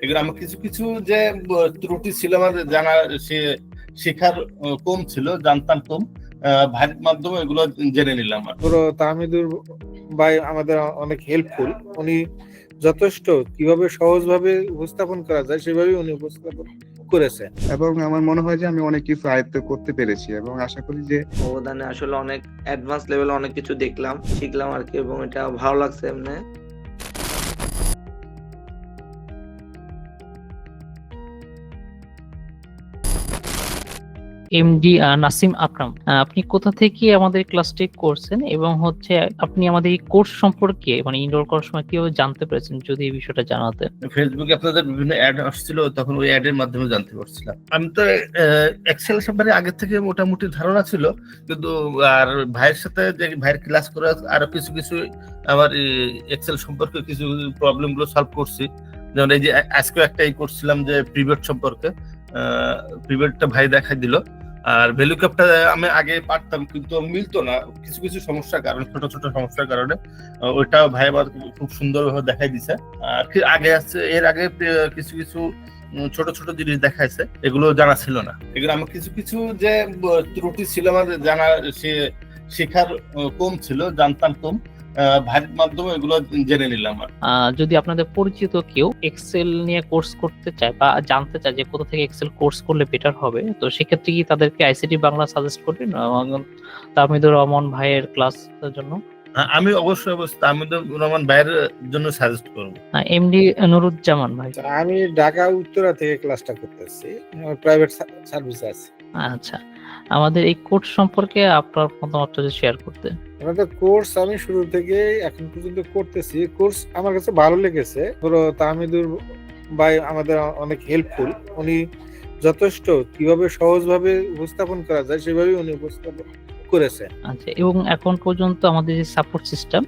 এগুলো আমার কিছু কিছু যে ত্রুটি ছিল আমার জানা সে শেখার কম ছিল জানতাম কম। আহ, ভাইয়ের মাধ্যমে এগুলো জেনে নিলাম আর পুরো তাহমিদুর ভাই আমাদের অনেক হেল্পফুল উনি যথেষ্ট কীভাবে সহজভাবে উপস্থাপন করা যায় সেভাবে উনি উপস্থাপন করেছেন। এবং আমার মনে হয় যে আমি অনেক কিছু আয়ত্ত করতে পেরেছি এবং আশা করি যে অবদানে আসলে অনেক অ্যাডভান্স লেভেলে অনেক কিছু দেখলাম শিখলাম আর কি এবং এটা ভালো লাগছে এমনি। এমডি নাসিম আকরাম। আপনি কোথা থেকে আমাদের ক্লাসটি করছেন এবং হচ্ছে আপনি আমাদের এই কোর্স সম্পর্কে মানে ইনরোল করার সময় কীভাবে জানতে পেরেছেন, যদি এই বিষয়টা জানাতেন? ফেসবুকে আপনাদের বিভিন্ন অ্যাড আসছিল, তখন ওই অ্যাডের মাধ্যমে জানতে পারছিলাম। আমি তো এক্সেল সম্পর্কে আগে থেকে মোটামুটি ধারণা ছিল, কিন্তু, আর ভাইয়ের সাথে যে ভাইয়ের ক্লাস করে, আরও কিছু কিছু আমার এক্সেল সম্পর্কে কিছু প্রবলেমগুলো সলভ করছি। যেমন এই যে আজকেও একটা ই করছিলাম যে প্রিভেট সম্পর্কে। প্রিভেটটা ভাই দেখাই দিল। আর ভ্যালু ক্যাপটা আমি আগে পারতাম, কিন্তু মিলতো না। কিছু কিছু সমস্যার কারণে, ছোট ছোট সমস্যার কারণে ওইটা ভাই আবার খুব সুন্দরভাবে দেখাই দিছে। আর আগে আছে, এর আগে কিছু কিছু ছোট ছোট জিনিস দেখাইছে। এগুলো জানা ছিল না। এগুলো আমার কিছু কিছু যে ত্রুটি ছিল আমার জানা, সে শেখার কম ছিল, জানতাম কম। ভাইয়ের মাধ্যমে এগুলো জেনে নিলাম যদি আপনাদের পরিচিত কেউ এক্সেল নিয়ে কোর্স করতে চায় বা জানতে চায় যে কোথা থেকে এক্সেল কোর্স করলে বেটার হবে, তো সেক্ষেত্রে কি তাদেরকে আইসিটি বাংলা সাজেস্ট করেন তামিদুর রহমান ভাইয়ের ক্লাসের জন্য আমি অবশ্যই অবশ্যই তামিদুর রহমান ভাইয়ের জন্য সাজেস্ট করব। এমডি নুরুজ্জামান ভাই। তো আমি ঢাকা উত্তরা থেকে ক্লাসটা করতেছি। প্রাইভেট সার্ভিসে আছি। আচ্ছা আমাদের এই কোর্স সম্পর্কে আপনার মতামতটা যদি শেয়ার করতে আমাদের কোর্স আমি শুরু থেকে এখন পর্যন্ত করতেছি। কোর্স আমার কাছে ভালো লেগেছে। পুরো তাহমিদুর ভাই আমাদের অনেক হেল্পফুল উনি যথেষ্ট কীভাবে সহজভাবে উপস্থাপন করা যায় সেভাবেই উনি উপস্থাপন করেছেন আচ্ছা এবং এখন পর্যন্ত আমাদের যে সাপোর্ট সিস্টেম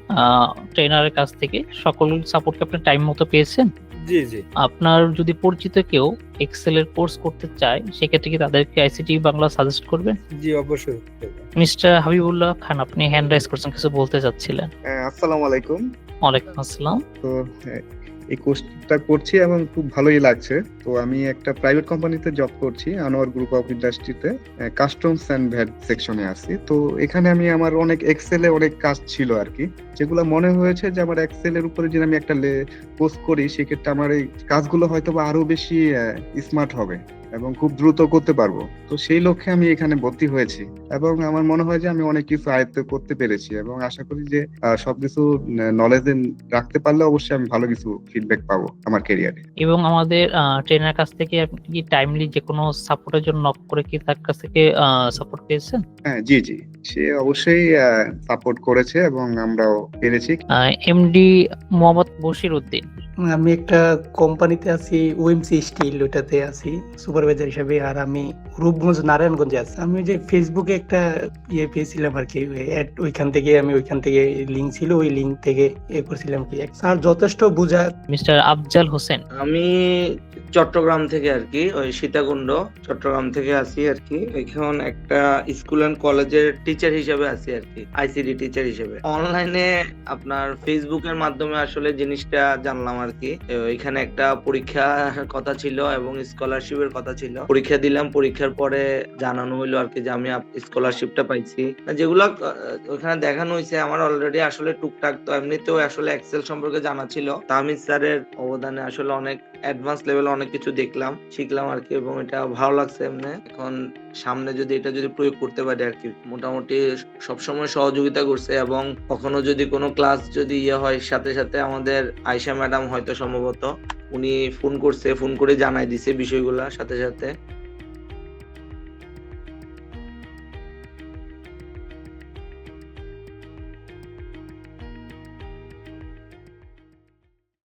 ট্রেনারের কাছ থেকে সকল সাপোর্টকে আপনি টাইম মতো পেয়েছেন? জি জি। আপনার যদি পরিচিত কেউ এক্সেল এর কোর্স করতে চায় সেক্ষেত্রে কি তাদেরকে আইসিটি বাংলা সাজেস্ট করবেন জি অবশ্যই মিস্টার হাবিবুল্লাহ খান আপনি হ্যান্ড রাইজ করছেন কিছু বলতে চাচ্ছিলেন। আসসালামু আলাইকুম। ওয়ালাইকুম আসসালাম। তো আহ, এই কোর্সটা করছি এবং খুব ভালোই লাগছে। তো আমি একটা প্রাইভেট কোম্পানিতে জব করছি আনোয়ার গ্রুপ অফ ইন্ডাস্ট্রিতে কাস্টমস অ্যান্ড ভ্যাট সেকশনে আছি। তো এখানে আমি আমার অনেক এক্সেলে অনেক কাজ ছিল আর কি, যেগুলো মনে হয়েছে যে আমার এক্সেলের উপরে যদি আমি একটা পোস্ট করি, সেক্ষেত্রে আমার এই কাজগুলো হয়তো বা আরও বেশি স্মার্ট হবে। এবং খুব দ্রুত করতে পারব। তো সেই লক্ষ্যে আমি এখানে ভর্তি হয়েছি এবং আমার মনে হয় যে আমি অনেক কিছু আয়ত্ত করতে পেরেছি এবং আশা করি যে সবকিছু নলেজ রাখতে পারলে অবশ্যই আমি ভালো কিছু ফিডব্যাক পাবো আমার ক্যারিয়ারে এবং আমাদের ট্রেনার কাছ থেকে আপনি কি টাইমলি যে কোনো সাপোর্টের জন্য নক করে কি তার কাছ থেকে সাপোর্ট পেয়েছেন? হ্যাঁ জি জি। সে অবশ্যই সাপোর্ট করেছে এবং আমরাও পেরেছি। এমডি মোহাম্মদ বশির উদ্দিন। আমি একটা কোম্পানিতে আছি ওএমসি স্টিল ওটাতে আছি সুপারভাইজার হিসেবে। আর আমি রূপগঞ্জ নারায়ণগঞ্জে আছি। আমি ওই যে ফেসবুকে একটা ইয়ে পেয়েছিলাম আর কি ওইখান থেকে আমি ওইখান থেকে লিঙ্ক ছিল ওই লিঙ্ক থেকে এ করছিলাম কি। স্যার যথেষ্ট বোঝা মিস্টার আফজাল হোসেন। আমি চট্টগ্রাম থেকে আর কি, ওই সীতাকুণ্ড, চট্টগ্রাম থেকে আছি আর কি। এখন একটা স্কুল এন্ড কলেজের টিচার হিসেবে আছি আর কি আইসিডি টিচার হিসেবে। অনলাইনে আপনার ফেসবুকের মাধ্যমে আসলে জিনিসটা জানলাম আর কি। এখানে একটা পরীক্ষার কথা ছিল এবং স্কলারশিপের কথা ছিল। পরীক্ষা দিলাম, পরীক্ষার পরে জানানো হইল আর কি যে আমি স্কলারশিপটা পাইছি। যেগুলো ওখানে দেখানো হয়েছে আমার অলরেডি আসলে টুকটাক, তো এমনিতেও আসলে এক্সেল সম্পর্কে জানা ছিল। তামিদ স্যারের অবদানে আসলে অনেক অ্যাডভান্স লেভেলে অনেক কিছু দেখলাম, শিখলাম আর কি এবং এটা ভালো লাগছে এমনি। এখন সামনে যদি এটা যদি প্রয়োগ করতে পারি আর কি, মোটামুটি সবসময় সহযোগিতা করছে এবং কখনো যদি কোনো ক্লাস যদি ইয়ে হয়, সাথে সাথে আমাদের আয়সা ম্যাডাম হয়তো সম্ভবত উনি ফোন করছে ফোন করে জানাই দিছে বিষয়গুলা সাথে সাথে।